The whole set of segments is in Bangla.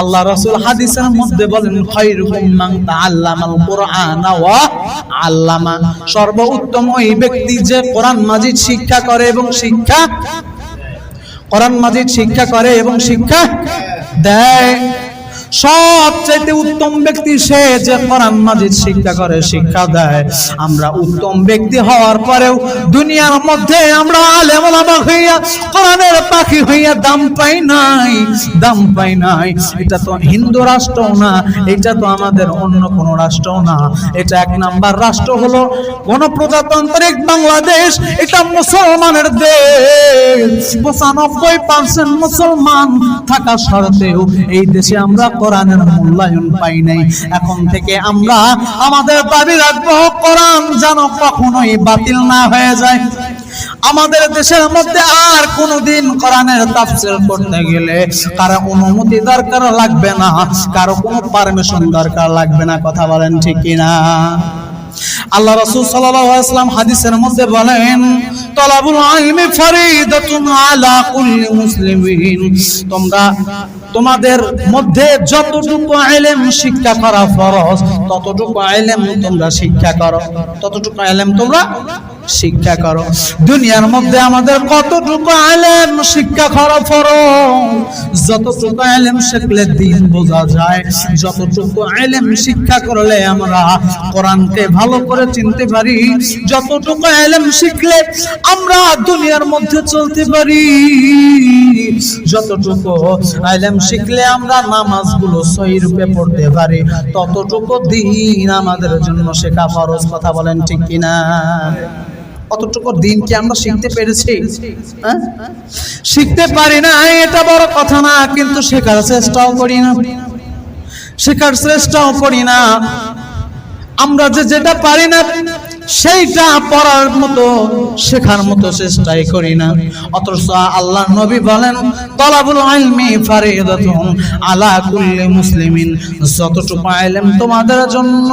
আল্লাহ রাসূল হাদিসের মধ্যে বলেন খায়রুকুম মান তাআল্লামাল কুরআন ওয়া আল্লামা। সর্বোত্তম ওই ব্যক্তি যে কোরআন মাজিদ শিক্ষা করে এবং শিক্ষা কোরআন মাজিদ শিক্ষা করে এবং শিক্ষা দেয়। সবচাইতে উত্তম ব্যক্তি সে যে কোরআন মাজিদ শিক্ষা করে, শিক্ষা দেয়। আমরা উত্তম ব্যক্তি হওয়ার পরেও দুনিয়ার মধ্যে আমরা আলেম ওলামা হইয়া কোরআনের পাখি হইয়া দাম পাই নাই, দাম পাই নাই। এটা তো হিন্দু রাষ্ট্র না, এটা তো আমাদের অন্য কোন রাষ্ট্র না। এটা এক নাম্বার রাষ্ট্র হলো গণপ্রজাতান্ত্রিক বাংলাদেশ। এটা মুসলমানের দেশ। পঁচানব্বই পার্সেন্ট মুসলমান থাকা সত্ত্বেও এই দেশে আমরা কোরআনের মূল্যায়ন পাই নাই। এখন থেকে আমরা আমাদের দাবি রাখব, কোরআন যেন কখনোই বাতিল না হয়ে যায়। আমাদের দেশের মধ্যে আর কোনোদিন কোরআনের তাফসীর করতে গেলে কারও অনুমতি দরকার লাগবে না, কারও কোনো পারমিশন দরকার লাগবে না, কথা বলেন ঠিক কিনা? আল্লাহ রাসূল সাল্লাল্লাহু আলাইহি হাদিসের মধ্যে বলেন, তলাবুল ইলমি ফরিদাতুন আলা কুল্লি মুসলিমিন। তোমরা তোমাদের মধ্যে যতটুকু আইলেম শিক্ষা করা ফরজ, ততটুকু আইলেম তোমরা শিক্ষা করো। ততটুকু আইলেম তোমরা শিক্ষা করো। দুনিয়ার মধ্যে আমাদের কতটুকু আলেম শিক্ষা করা ফরজ? যতটুকু আলেম শিখলে দিন বোঝা যায়, যতটুকু আলেম শিক্ষা করলে আমরা কোরআনকে ভালো করে চিনতে পারি, যতটুকু আলেম শিখলে আমরা দুনিয়ার মধ্যে চলতে পারি। যতটুকু আলেম শিখলে আমরা নামাজগুলো সহি রূপে পড়তে পারি, ততটুকু দিন আমাদের জন্য শেখা ফরজ, কথা বলেন ঠিক কিনা? কতটুকু দিন কি আমরা শিখতে পেরেছি? হ্যাঁ? শিখতে পারি না এটা বড় কথা না কিন্তু শেখার চেষ্টাও করি না। শেখার চেষ্টাও করি না। আমরা যে যেটা পারি না সেইটা পড়ার মতো, শেখার মতো চেষ্টাই করি না। অথচ আল্লাহ নবী বলেন, তলাবুল ইলমি ফারিদাতুন আলা কুল্লি মুসলিমিন। যতটুকু ইলম তোমাদের জন্য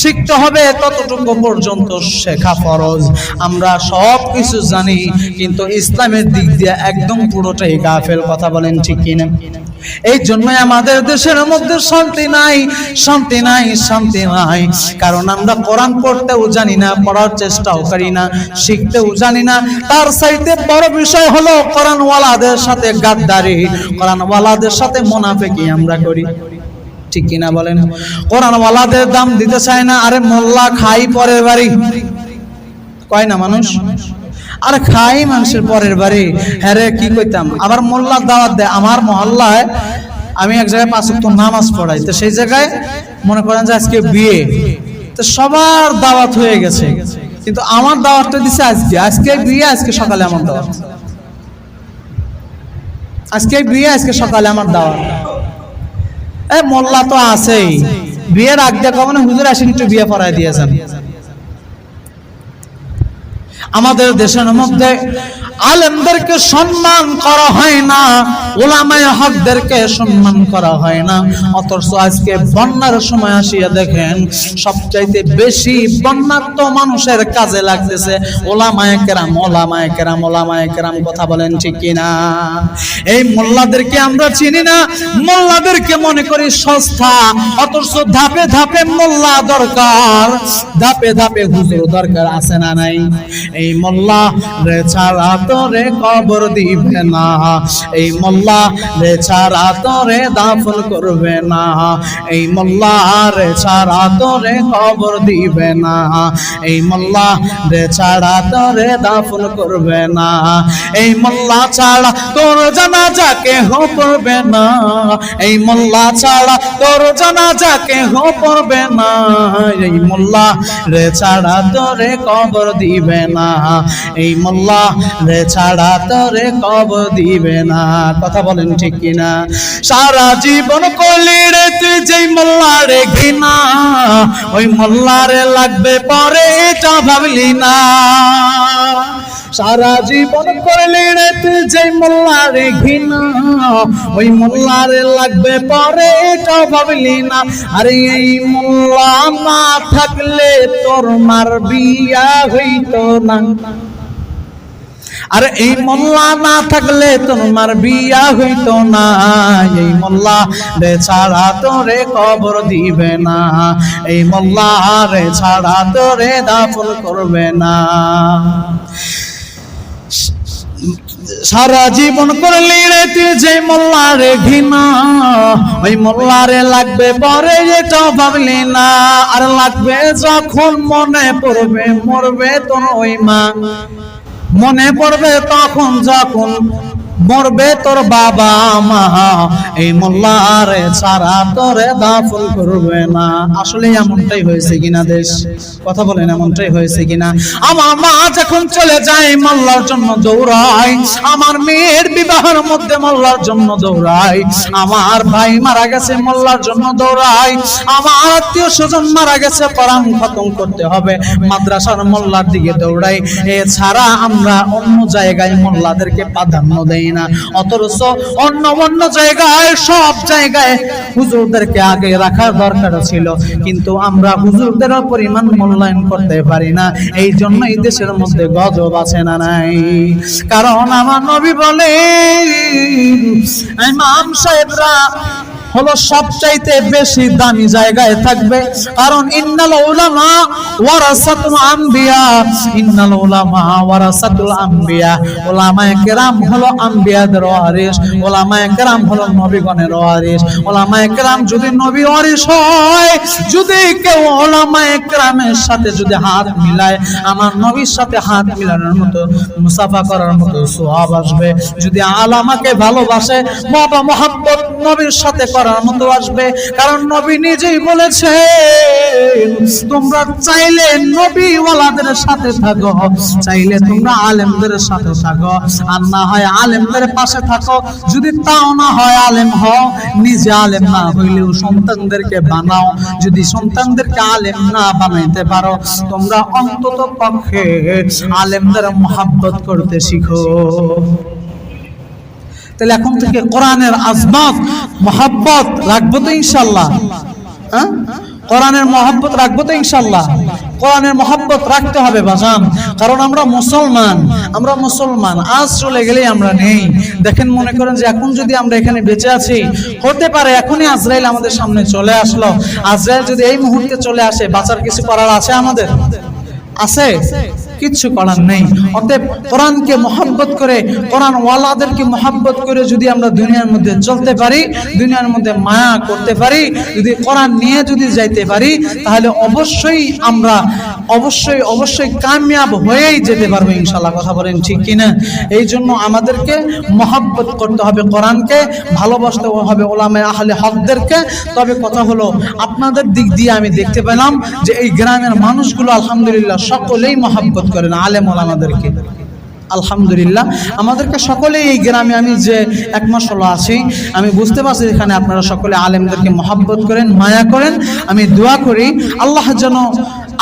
শিখতে হবে, ততটুকু পর্যন্ত শেখা ফরজ। আমরা সব কিছু জানি, কিন্তু ইসলামের দিক দিয়ে একদম পুরোটাই গাফেল, কথা বলেন ঠিক কিনা? এই জন্যই আমাদের দেশের মধ্যে শান্তি নাই শান্তি নাই শান্তি নাই। কারণ আমরা কোরআন পড়তেও জানি না, পড়ার চেষ্টাও করি না, শিখতেও জানি না। তার সাইতে বড় বিষয় হলো কোরআনওয়ালাদের সাথে গাদ্দারি। কোরআনওয়ালাদের সাথে মোনাফেকি আমরা করি। ঠিক কিনা বলেন? কোরআনওয়ালাদের দাম দিতে চায় না, আরে মোল্লা খাই পরের বাড়ি। কয় না মানুষ? আর খাই মানুষের পরের বাড়ি। হ্যাঁ কি কইতাম? আবার মোল্লার দাওয়াত দেয়। আমার মহল্লায় আমি এক জায়গায় পাঁচ ওয়াক্ত নামাজ পড়াই। তো সেই জায়গায় মনে করেন যে আজকে বিয়ে। তো সবার দাওয়াত হয়ে গেছে। কিন্তু আমার দাওয়াতটা দিছে আজকে। আজকে বিয়ে, আজকে সকালে আমার দাওয়াত। আজকে বিয়ে, আজকে সকালে আমার দাওয়াত। এ, মোল্লা তো আছেই। বিয়ের আগ দিয়ে কখনো হুজুর আসেন একটু বিয়ে পড়াই দিয়েছেন আমাদের দেশের মধ্যে আলেমদেরকে সম্মান করা হয় না, ওলামায় হকদেরকে সম্মান করা হয় না। অথচ আজকে বন্যার সময় আসিয়া দেখেন, সবচাইতে বেশি বন্যাত্ম মানুষের কাজে লাগতেছে। ওলামায় কেরাম ওলামায় কেরাম ওলামায় কেরাম, কথা বলেন ঠিক কিনা? এই মোল্লাদেরকে আমরা চিনি না, মোল্লাদেরকে মনে করি সস্তা, অথচ ধাপে ধাপে মোল্লা দরকার, ধাপে ধাপে হুজুর দরকার আছে না নাই? এই মোল্লা রে ছাড়া তোরে কবর দিবে না। এই মোল্লা রে ছাড়া তোরে দাফন করবে না। এই মোল্লা রে ছাড়া তোরে কবর দিবে না। এই মোল্লা রে ছাড়া তোরে দাফন করবে না। এই মোল্লা ছাড়া তোর জানাজাকে হো পড়বে না। এই মোল্লা ছাড়া তোর জানাজাকে হো পড়বে না। এই মোল্লা রে ছাড়া তোরে কবর দিবে না। এই মোল্লা রে ছাড়া তোরে কব দিবে না। কথা বলেন ঠিক কিনা? সারা জীবন কলি রে তুই যেই মোল্লা রে ঘৃণা, ওই মোল্লা রে লাগবে পরে এটা ভাবলি না। সারা জীবন করলি রে তুই যে মোল্লারে ঘৃণা, ওই মোল্লারে লাগবে পরে এটা ভাবলি না। আরে এই মোল্লা না থাকলে তোর মার বিয়া হইতো না। আর এই মোল্লা না থাকলে তোমার বিয়া হইতো না। এই মোল্লা রে ছাড়া তোরে কবর দিবে না। এই মোল্লা রে ছাড়া তোরে দাফন করবে না। সারা জীবন করলি রে তুই যে মোল্লারে ঘৃণা। ওই মোল্লারে লাগবে পরে যেটা ভাবলি না। আর লাগবে যখন মনে পড়বে, মরবে তোর ওই মা। মনে পড়বে তখন যখন মরবে তোর বাবা মা। এই মোল্লারে ছাড়া তোরে দাফন করবে না। আসলে এমনটাই হয়েছে কিনা দেশ? কথা বলেন, এমনটাই হয়েছে কিনা? আমার মা যখন চলে যায় মোল্লার জন্য দৌড়াই আমার মেয়ের বিবাহের মধ্যে মোল্লার জন্য দৌড়াই আমার ভাই মারা গেছে মোল্লার জন্য দৌড়াই আমার আত্মীয় স্বজন মারা গেছে, পরাণ খতম করতে হবে, মাদ্রাসার মোল্লার দিকে দৌড়াই এছাড়া আমরা অন্য জায়গায় মোল্লাদেরকে প্রাধান্য দেই না অথচ অন্য অন্য জায়গায়, সব জায়গায় হুজুরদেরকে আগে রাখার দরকার ছিল। কিন্তু আমরা হুজুরদের পরিমাণ মূল্যায়ন করতে পারি না। এই জন্য এই দেশের মধ্যে গজব আছে না নাই? কারণ আমার নবী বলে ইমাম সাহেবরা হলো সবচাইতে বেশি দামি জায়গায় থাকবে। কারণ ইন্নাল উলামা ওয়ারাসাতুল আম্বিয়া। ইন্নাল উলামা ওয়ারাসাতুল আম্বিয়া। উলামায়ে কেরাম হলো আম্বিয়াদের ওয়ারিস উলামায়ে কেরাম হলো নবীগণের ওয়ারিস উলামায়ে কেরাম যদি নবী ওয়ারিস হয়, যদি কেউ উলামায়ে কেরামের সাথে যদি হাত মিলায়, আমার নবীর সাথে হাত মিলানোর মতো, মুসাফা করার মতো সোহাব আসবে। যদি আলামাকে ভালোবাসে, বাবা মোহাম্মদ নবীর সাথে করার মতো আসবে। কারণ নবী নিজেই বলেছে তোমরা চাইলে নবী ওয়ালাদের সাথে থাকো, চাইলে তোমরা আলেমদের সাথে থাকো। আর না হয় আলেমদের পাশে থাকো। যদি তাও না হয় আলেম হও, নিজে আলেম না হইলেও সন্তানদেরকে বানাও। যদি সন্তানদেরকে আলেম না বানাইতে পারো, তোমরা অন্তত পক্ষে আলেমদের মহাব্বত করতে শিখো। তাহলে এখন থেকে কোরআনের আজমাত, মহাব্বত রাখব তো ইনশাল্লাহ হ্যাঁ? কোরআনের মহাব্বত রাখব তো ইনশাল্লাহ কোরআনের মহাব্বত রাখতে হবে বাজান, কারণ আমরা মুসলমান আমরা মুসলমান, আজ চলে গেলেই আমরা নেই। দেখেন মনে করেন যে এখন যদি আমরা এখানে বেঁচে আছি, হতে পারে এখনই আজরাইল আমাদের সামনে চলে আসলো। আজরাইল যদি এই মুহূর্তে চলে আসে, বাঁচার কিছু করার আছে আমাদের? আছে? কিচ্ছু করার নেই। অতএব কোরআনকে মহাব্বত করে কোরআন ওয়ালাদেরকে মহাব্বত করে যদি আমরা দুনিয়ার মধ্যে চলতে পারি, দুনিয়ার মধ্যে মায়া করতে পারি, যদি কোরআন নিয়ে যদি যাইতে পারি, তাহলে অবশ্যই আমরা অবশ্যই অবশ্যই কামিয়াব হয়েই যেতে পারব ইনশাল্লাহ কথা বলেন ঠিক কিনা? এই জন্য আমাদেরকে মহাব্বত করতে হবে কোরআনকে, ভালোবাসতে হবে ওলামে আহলে হকদেরকে। তবে কথা হলো, আপনাদের দিক দিয়ে আমি দেখতে পেলাম যে এই গ্রামের মানুষগুলো আলহামদুলিল্লাহ সকলেই মহাব্বত করেন, আলেম ওলামাদেরকে আলহামদুলিল্লাহ। আমাদেরকে সকলে এই গ্রামে আমি যে এক মাস হলো আছি, আমি বুঝতে পারছি এখানে আপনারা সকলে আলেমদেরকে মহাব্বত করেন, মায়া করেন। আমি দোয়া করি, আল্লাহ যেন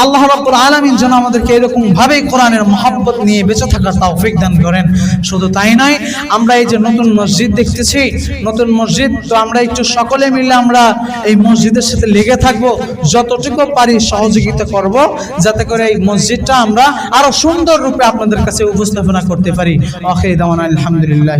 আল্লাহ রাব্বুল আলামিন যেন আমাদেরকে এরকম ভাবে কোরআনের মহাব্বত নিয়ে বেঁচে থাকার তৌফিক দান করেন। শুধু তাই নয়, আমরা এই যে নতুন মসজিদ দেখতেছি, নতুন মসজিদ, তো আমরা একটু সকলে মিলে আমরা এই মসজিদের সাথে লেগে থাকব, যতটুকু পারি সহযোগিতা করব, যাতে করে এই মসজিদটা আমরা আরও সুন্দর রূপে আপনাদের কাছে উপস্থাপনা করতে পারি। দাওয়ানা আলহামদুলিল্লাহ